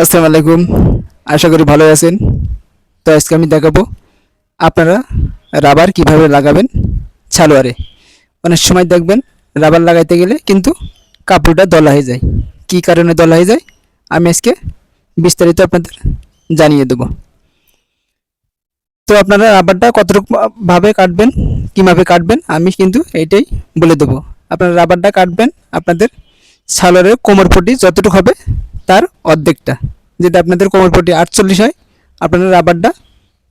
আসসালামু আলাইকুম। আশা করি ভালো আছেন। তো আজকে আমি দেখাবো আপনারা রাবার কীভাবে লাগাবেন ছালোয়ারে। অনেক সময় দেখবেন রাবার লাগাইতে গেলে কিন্তু কাপড়টা দলা হয়ে যায়। কী কারণে দলা হয়ে যায়? আমি আজকে বিস্তারিত আপনাদের জানিয়ে দেবো। তো আপনারা রাবারটা কতটুকু ভাবে কাটবেন, কীভাবে কাটবেন, আমি কিন্তু এইটাই বলে দেবো। আপনারা রাবারটা কাটবেন, আপনাদের সালোয়ারের কোমরপটি যতটুকু হবে তার অর্ধেকটা। যদি আপনাদের কোমরপটি আটচল্লিশ হয়, আপনারা রাবারটা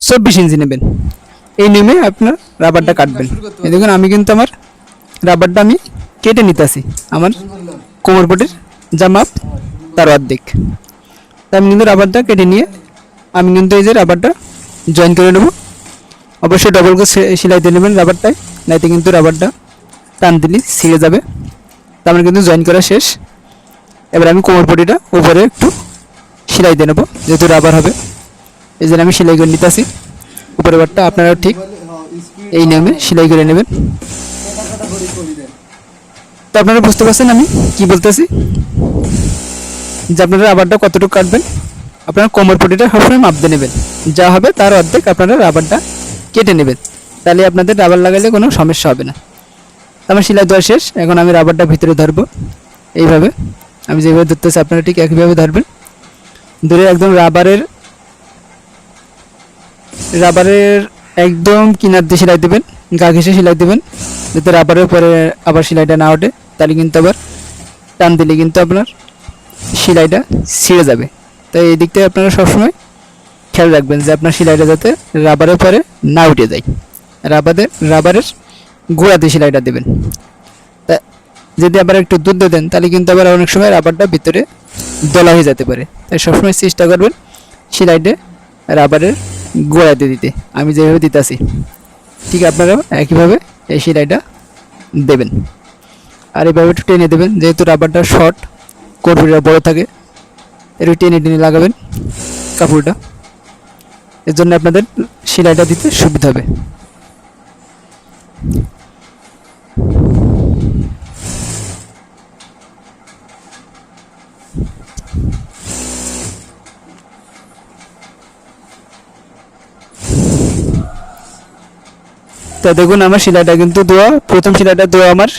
চব্বিশ ইঞ্চি নেবেন। এই নেমে আপনার রাবারটা কাটবেন। এই দেখুন, আমি কিন্তু আমার রাবারটা আমি কেটে নিতেছি আমার কোমরপটির যা মাপ তার অর্ধেক। আমি কিন্তু রাবারটা কেটে নিয়ে আমি কিন্তু এই যে রাবারটা জয়েন করে নেব। অবশ্যই ডবল করে সেলাই দিয়ে নেবেন রাবারটায়, নাইতে কিন্তু রাবারটা টান দিলে ছিঁড়ে যাবে। তা আমার কিন্তু জয়েন করা শেষ। এবার আমি কোমরপটিটা উপরে একটু সেলাই দিয়ে নেব, যেহেতু রাবার হবে। এই জন্য আমি সেলাই করে নিতেছি। উপরের বারটা আপনারা ঠিক এই নিয়মে সেলাই করে নেবেন। তো আপনারা বুঝতে পারছেন আমি কি বলতেছি? যে আপনারা রাবারটা কতটুকু কাটবেন, আপনারা কোমর পটিটা সবসময় মাপ দিয়ে নেবেন। যা হবে তার অর্ধেক আপনারা রাবারটা কেটে নেবেন। তাহলে আপনাদের রাবার লাগালে কোনো সমস্যা হবে না। আমার সেলাই দেওয়া শেষ, এখন আমি রাবারটা ভিতরে ধরবো। এইভাবে। আমি যেভাবে ধরতেছি, আপনারা ঠিক একইভাবে ধরবেন। ধরে একদম রাবারের রাবারের একদম কিনার দিয়ে সেলাই দেবেন, গা ঘেসে সেলাই দেবেন। যাতে রাবারের পরে আবার সেলাইটা না ওঠে, তাহলে কিন্তু আবার টান দিলে কিন্তু আপনার সেলাইটা ছিঁড়ে যাবে। তাই এই দিক থেকে আপনারা সবসময় খেয়াল রাখবেন যে আপনার সেলাইটা যাতে রাবারের পরে না উঠে যায়। রাবারের রাবারের গোড়াতে সেলাইটা দেবেন। তা যদি আবার একটু দুধ দেন, তাহলে কিন্তু আবার অনেক সময় রাবারটা ভিতরে দলা হয়ে যেতে পারে। তাই সবসময় চেষ্টা করবেন সেলাইটা রাবারের গোড়াতে দিতে। আমি যেভাবে দিতেছি, ঠিক আপনারা একইভাবে এই সেলাইটা দেবেন। আর এভাবে একটু টেনে দেবেন, যেহেতু রাবারটা শর্ট, কোরপুরিটা বড় থাকে একটু টেনে টেনে লাগাবেন কাপড়টা। এর জন্য আপনাদের সেলাইটা দিতে সুবিধা হবে। তো দেখুন, আমার সেলাইটা কিন্তু দেওয়া প্রথম সেলাইটা দেওয়া আমার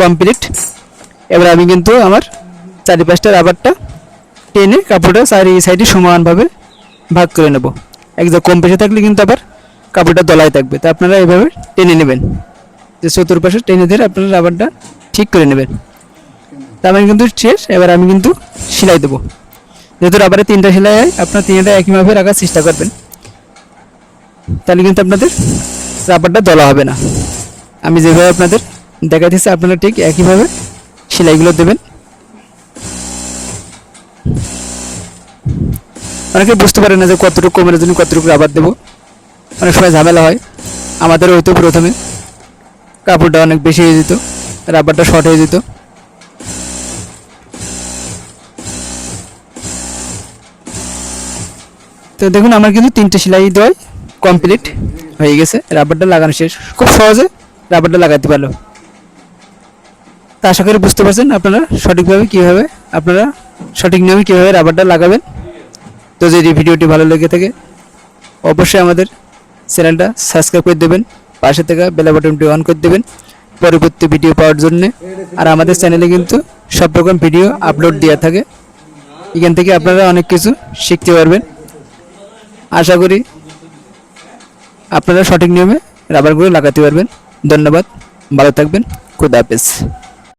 কমপ্লিট এবার আমি কিন্তু আমার চারিপাশটা রাবারটা টেনে কাপড়টা চারি সাইডে সমানভাবে ভাগ করে নেব। একদম কম পেশে থাকলে কিন্তু আবার কাপড়টা দলায় থাকবে। তা আপনারা এভাবে টেনে নেবেন। যে চতুর্পাশে টেনে ধরে আপনারা রাবারটা ঠিক করে নেবেন। তা আমি কিন্তু শেষ, এবার আমি কিন্তু সেলাই দেবো। যেহেতু রাবারে তিনটা সেলাই হয়, আপনার তিনটা একইভাবে রাখার চেষ্টা করবেন। তাহলে কিন্তু আপনাদের রাবারটা দলা হবে না। আমি যেভাবে আপনাদের দেখাতেছি আপনারা ঠিক একইভাবে সেলাইগুলো দেবেন। অনেকে বুঝতে পারে না যে কতটুকু কমের জন্য কতটুকু রাবার দেবো। অনেক সময় ঝামেলা হয়। আমাদের হয়তো প্রথমে কাপড়টা অনেক বেশি হয়ে যেত রাবারটা শর্ট হয়ে যেত। তো দেখুন, আমার কিন্তু তিনটে সেলাই দেওয়াই কমপ্লিট হয়ে গেছে। রাবারটা লাগানো শেষ। খুব সহজে রাবারটা লাগাতে পারল। তা আশা করি বুঝতে পারছেন আপনারা সঠিকভাবে কীভাবে, আপনারা সঠিক নিয়মে কীভাবে রাবারটা লাগাবেন। তো যদি ভিডিওটি ভালো লেগে থাকে, অবশ্যই আমাদের চ্যানেলটা সাবস্ক্রাইব করে দেবেন, পাশে থেকে বেলা বাটনটি অন করে দেবেন পরবর্তী ভিডিও পাওয়ার জন্য। আর আমাদের চ্যানেলে কিন্তু সব রকম ভিডিও আপলোড দেওয়া থাকে। এখান থেকে আপনারা অনেক কিছু শিখতে পারবেন। আশা করি আপনারা সঠিক নিয়মে রাবারগুলো লাগাতে পারবেন। ধন্যবাদ। ভালো থাকবেন। খুদা হাফেজ।